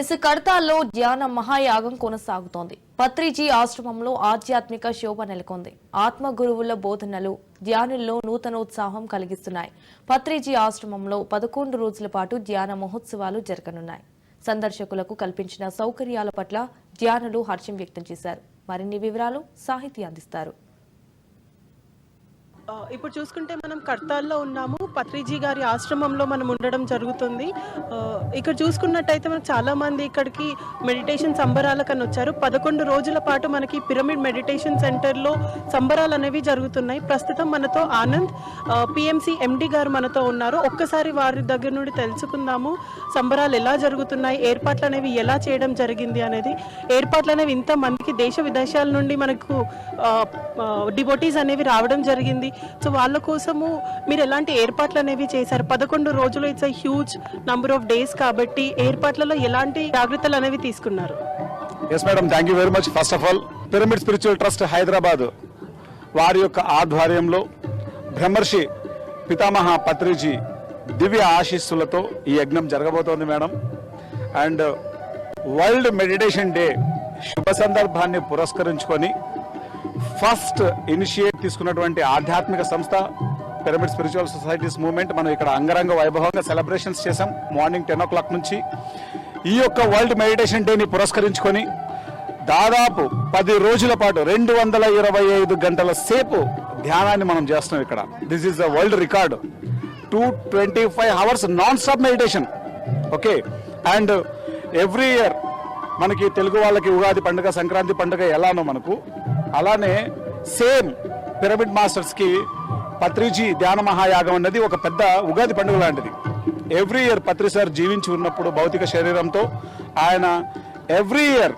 Yes కడతాల్లో ధ్యాన మహాయాగం కొనసాగుతోంది. పత్రిజీ ఆశ్రమంలో ఆధ్యాత్మిక శోభ నెలకొంది. ఆత్మ గురువుల బోధనలు ధ్యానుల్లో నూతనోత్సాహం కలిగిస్తున్నాయి. పత్రిజీ ఆశ్రమంలో పదకొండు రోజుల పాటు ధ్యాన మహోత్సవాలు జరగనున్నాయి. సందర్శకులకు కల్పించిన సౌకర్యాల పట్ల ధ్యానులు హర్షం వ్యక్తం చేశారు. మరిన్ని వివరాలు సాహితీ అందిస్తారు. ఇప్పుడు చూసుకుంటే మనం కర్తాల్లో ఉన్నాము. పత్రిజీ గారి ఆశ్రమంలో మనం ఉండడం జరుగుతుంది. ఇక్కడ చూసుకున్నట్టయితే మనకు చాలా మంది ఇక్కడికి మెడిటేషన్ సంబరాలకని వచ్చారు. పదకొండు రోజుల పాటు మనకి పిరమిడ్ మెడిటేషన్ సెంటర్లో సంబరాలు అనేవి జరుగుతున్నాయి. ప్రస్తుతం మనతో ఆనంద్ పిఎంసి ఎండి గారు మనతో ఉన్నారు. ఒక్కసారి వారి దగ్గర నుండి తెలుసుకుందాము సంబరాలు ఎలా జరుగుతున్నాయి ఏర్పాట్లు అనేవి ఎలా చేయడం జరిగింది అనేది. ఏర్పాట్లు అనేవి ఇంత మందికి దేశ విదేశాల నుండి మనకు డివోటీస్ అనేవి రావడం జరిగింది. సో వాళ్ళ కోసము మీరు ఎలాంటి ఏర్పాట్లు అనేవి చేశారు? పదకొండు రోజులు it's a huge number of days కాబట్టి ఏర్పాట్లలో ఎలాంటి జాగ్రత్తలు అనేవి తీసుకున్నారు? Yes madam thank you very much first of all pyramid spiritual trust Hyderabad వారి యొక్క ఆధ్వర్యంలో బ్రహ్మర్షి పితామహ పత్రిజీ దివ్య ఆశీస్సులతో ఈ యజ్ఞం జరగబోతోంది madam and world meditation day శుభ సందర్భాన్ని పురస్కరించుకొని ఫస్ట్ ఇనిషియేట్ తీసుకున్నటువంటి ఆధ్యాత్మిక సంస్థ పిరమిడ్ స్పిరిచువల్ సొసైటీస్ మూవ్మెంట్ మనం ఇక్కడ అంగరంగ వైభవంగా సెలబ్రేషన్స్ చేసాం మార్నింగ్ టెన్ ఓ క్లాక్ నుంచి ఈ యొక్క వరల్డ్ మెడిటేషన్ డేని పురస్కరించుకొని దాదాపు పది రోజుల పాటు రెండు వందల ఇరవై ఐదు గంటల సేపు ధ్యానాన్ని మనం చేస్తున్నాం ఇక్కడ. This is the world record two twenty five hours non stop meditation okay and every year మనకి తెలుగు వాళ్ళకి ఉగాది పండుగ సంక్రాంతి పండుగ ఎలానో మనకు అలానే సేమ్ పిరమిడ్ మాస్టర్స్కి పత్రిజీ ధ్యాన మహాయాగం అన్నది ఒక పెద్ద ఉగాది పండుగ లాంటిది. ఎవ్రీ ఇయర్ పత్రి సార్ జీవించి ఉన్నప్పుడు భౌతిక శరీరంతో ఆయన every year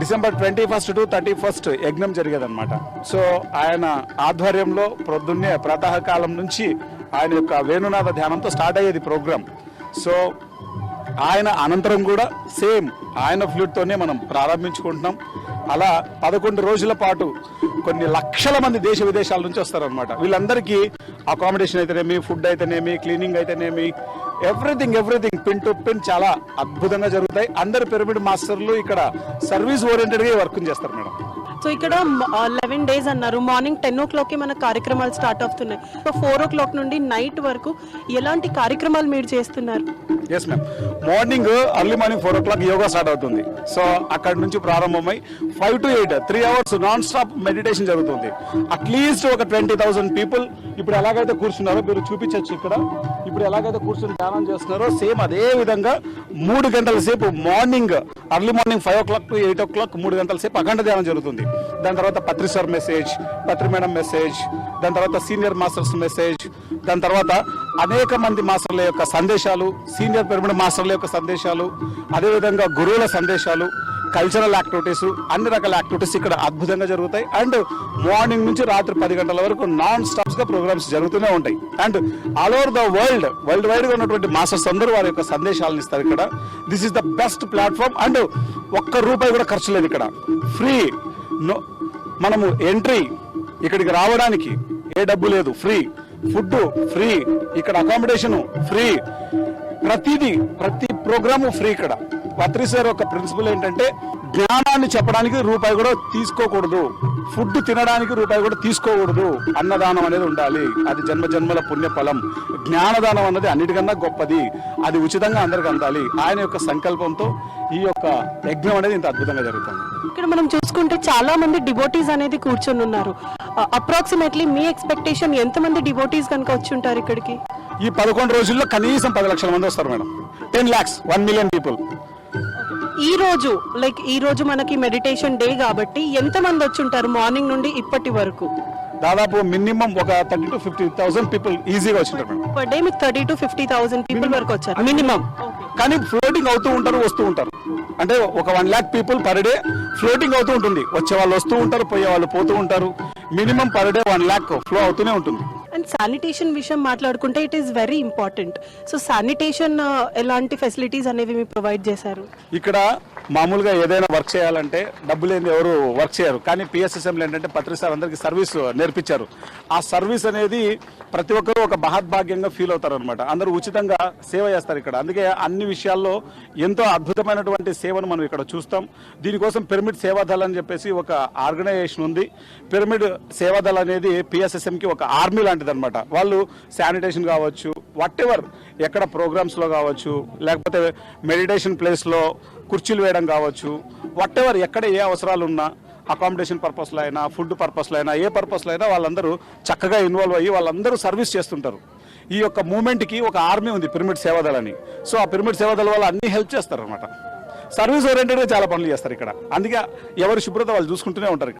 December twenty first to thirty first యజ్ఞం జరిగేదన్నమాట. సో ఆయన ఆధ్వర్యంలో ప్రొద్దున్నే ప్రాతకాలం నుంచి ఆయన యొక్క వేణునాథ ధ్యానంతో స్టార్ట్ అయ్యేది ప్రోగ్రామ్ సో ఆయన అనంతరం కూడా సేమ్ ఆయన ఫ్లూట్తోనే మనం ప్రారంభించుకుంటున్నాం. అలా పదకొండు రోజుల పాటు కొన్ని లక్షల మంది దేశ విదేశాల నుంచి వస్తారనమాట వీళ్ళందరికీ అకామిడేషన్ అయితేనేమి ఫుడ్ అయితేనేమి క్లీనింగ్ అయితేనేమి everything everything pin to pin చాలా అద్భుతంగా జరుగుతాయి. అందరు పిరమిడ్ మాస్టర్లు ఇక్కడ సర్వీస్ ఓరియంటెడ్గా వర్క్ చేస్తారు మేడం. సో ఇక్కడ లెవెన్ డేస్ అన్నారు. మార్నింగ్ టెన్ ఓ క్లాక్కి మన కార్యక్రమాలు స్టార్ట్ అవుతున్నాయి. సో ఫోర్ ఓ క్లాక్ నుండి నైట్ వరకు ఎలాంటి కార్యక్రమాలు మీరు చేస్తున్నారు? Yes ma'am morning early morning four o'clock yoga start అవుతుంది. సో అక్కడ నుంచి ప్రారంభమై five to eight three hours non stop meditation జరుగుతుంది అట్లీస్ట్ ఒక ట్వంటీ థౌసండ్ పీపుల్ ఇప్పుడు ఎలాగైతే కూర్చున్నారో మీరు చూపించవచ్చు ఇక్కడ. ఇప్పుడు ఎలాగైతే కూర్చుని ధ్యానం చేస్తున్నారో సేమ్ అదే విధంగా మూడు గంటల సేపు morning early morning five o'clock to eight o'clock మూడు గంటల సేపు అఖండ ధ్యానం జరుగుతుంది. దాని తర్వాత Patri sir message Patri madam message దాని తర్వాత సీనియర్ మాస్టర్స్ మెసేజ్ దాని తర్వాత అనేక మంది మాస్టర్ల యొక్క సందేశాలు సీనియర్ పిరమిడ్ మాస్టర్ల యొక్క సందేశాలు అదేవిధంగా గురువుల సందేశాలు కల్చరల్ యాక్టివిటీస్ అన్ని రకాల యాక్టివిటీస్ ఇక్కడ అద్భుతంగా జరుగుతాయి. అండ్ మార్నింగ్ నుంచి రాత్రి పది గంటల వరకు నాన్ స్టాప్స్గా ప్రోగ్రామ్స్ జరుగుతూనే ఉంటాయి. And all over the world world వైడ్గా ఉన్నటువంటి మాస్టర్స్ అందరూ వారి యొక్క సందేశాలను ఇస్తారు ఇక్కడ. This is the best platform and ఒక్క రూపాయి కూడా ఖర్చు లేదు ఇక్కడ. ఫ్రీ నో మనము ఎంట్రీ ఇక్కడికి రావడానికి ఏ డబ్బు లేదు. ఫ్రీ ఫుడ్ ఫ్రీ ఇక్కడ అకామిడేషన్ ఫ్రీ ప్రతిదీ ప్రతి ప్రోగ్రాము ఫ్రీ ఇక్కడ. పత్రి సార్ ఒక ప్రిన్సిపల్ ఏంటంటే జ్ఞానాన్ని చెప్పడానికి రూపాయి కూడా తీసుకోకూడదు. ఫుడ్ తినడానికి రూపాయి కూడా తీసుకోకూడదు. అన్నదానం అనేది ఉండాలి. అది జన్మ జన్మల పుణ్య ఫలం జ్ఞానదానం అన్నది అన్నిటికన్నా గొప్పది. అది ఉచితంగా అందరికి అందాలి. ఆయన యొక్క సంకల్పంతో ఈ యొక్క యజ్ఞం అనేది ఇంత అద్భుతంగా జరుగుతుంది. ఇక్కడ మనం చూసుకుంటే చాలా మంది డివోటీస్ అనేది కూర్చొని ఉన్నారు. అప్రాక్సిమేట్లీ మీ ఎక్స్పెక్టేషన్ ఎంత మంది డివోటీస్ కనుక వచ్చి ఉంటారు ఇక్కడికి? ఈ పదకొండు రోజుల్లో కనీసం పది లక్షల మంది వస్తారు madam. Ten lakhs one million people ఈ రోజు లైక్ ఈ రోజు మనకి మెడిటేషన్ డే కాబట్టి ఎంత మంది వచ్చి ఉంటారు మార్నింగ్ నుండి ఇప్పటి వరకు? దాదాపు మినిమం ఒక thirty to fifty thousand people ఈజీగా వచ్చింటారు మేడం. పర్ డే మీకు thirty to fifty thousand people వరకు వచ్చారు. మినిమం. కానీ ఫ్లోటింగ్ అవుతూ ఉంటారు వస్తూ ఉంటారు. అంటే ఒక one lakh people per day floating అవుతూ ఉంటుంది. వచ్చే వాళ్ళు వస్తూ ఉంటారు పోయే వాళ్ళు పోతూ ఉంటారు. Minimum per day one lakh flow అవుతూనే ఉంటుంది. శానిటేషన్ విషయం మాట్లాడుకుంటే it is very important so sanitation ఎలాంటి ఫెసిలిటీస్ అనేవి మీరు ప్రొవైడ్ చేశారు? ఇక్కడ మామూలుగా ఏదైనా వర్క్ చేయాలంటే డబ్బు లేని ఎవరు వర్క్ చేయరు. కానీ పిఎస్ఎస్ఎంలు ఏంటంటే పత్రిక సార్ అందరికీ సర్వీస్ నేర్పించారు. ఆ సర్వీస్ అనేది ప్రతి ఒక్కరూ ఒక మహద్భాగ్యంగా ఫీల్ అవుతారు అనమాట అందరూ ఉచితంగా సేవ చేస్తారు ఇక్కడ. అందుకే అన్ని విషయాల్లో ఎంతో అద్భుతమైనటువంటి సేవను మనం ఇక్కడ చూస్తాం. దీనికోసం పిరమిడ్ సేవాదళ అని చెప్పేసి ఒక ఆర్గనైజేషన్ ఉంది. పిరమిడ్ సేవాదళ అనేది పిఎస్ఎస్ఎంకి ఒక ఆర్మీ లాంటిది అనమాట వాళ్ళు శానిటేషన్ కావచ్చు వాట్ ఎవర్ ఎక్కడ ప్రోగ్రామ్స్లో కావచ్చు లేకపోతే మెడిటేషన్ ప్లేస్లో కుర్చీలు వేయడం కావచ్చు వాట్ ఎవర్ ఎక్కడ ఏ అవసరాలు ఉన్నా అకామిడేషన్ పర్పస్లో అయినా ఫుడ్ పర్పస్లో అయినా ఏ పర్పస్లో అయినా వాళ్ళందరూ చక్కగా ఇన్వాల్వ్ అయ్యి వాళ్ళందరూ సర్వీస్ చేస్తుంటారు. ఈ యొక్క మూమెంట్కి ఒక ఆర్మీ ఉంది పిరమిడ్ సేవాదళ్ అని. సో ఆ పిరమిడ్ సేవాదళ వాళ్ళు అన్ని హెల్ప్ చేస్తారు అనమాట సర్వీస్ ఓరియంటెడ్గా చాలా పనులు చేస్తారు ఇక్కడ. అందుకే ఎవరి శుభ్రత వాళ్ళు చూసుకుంటూనే ఉంటారు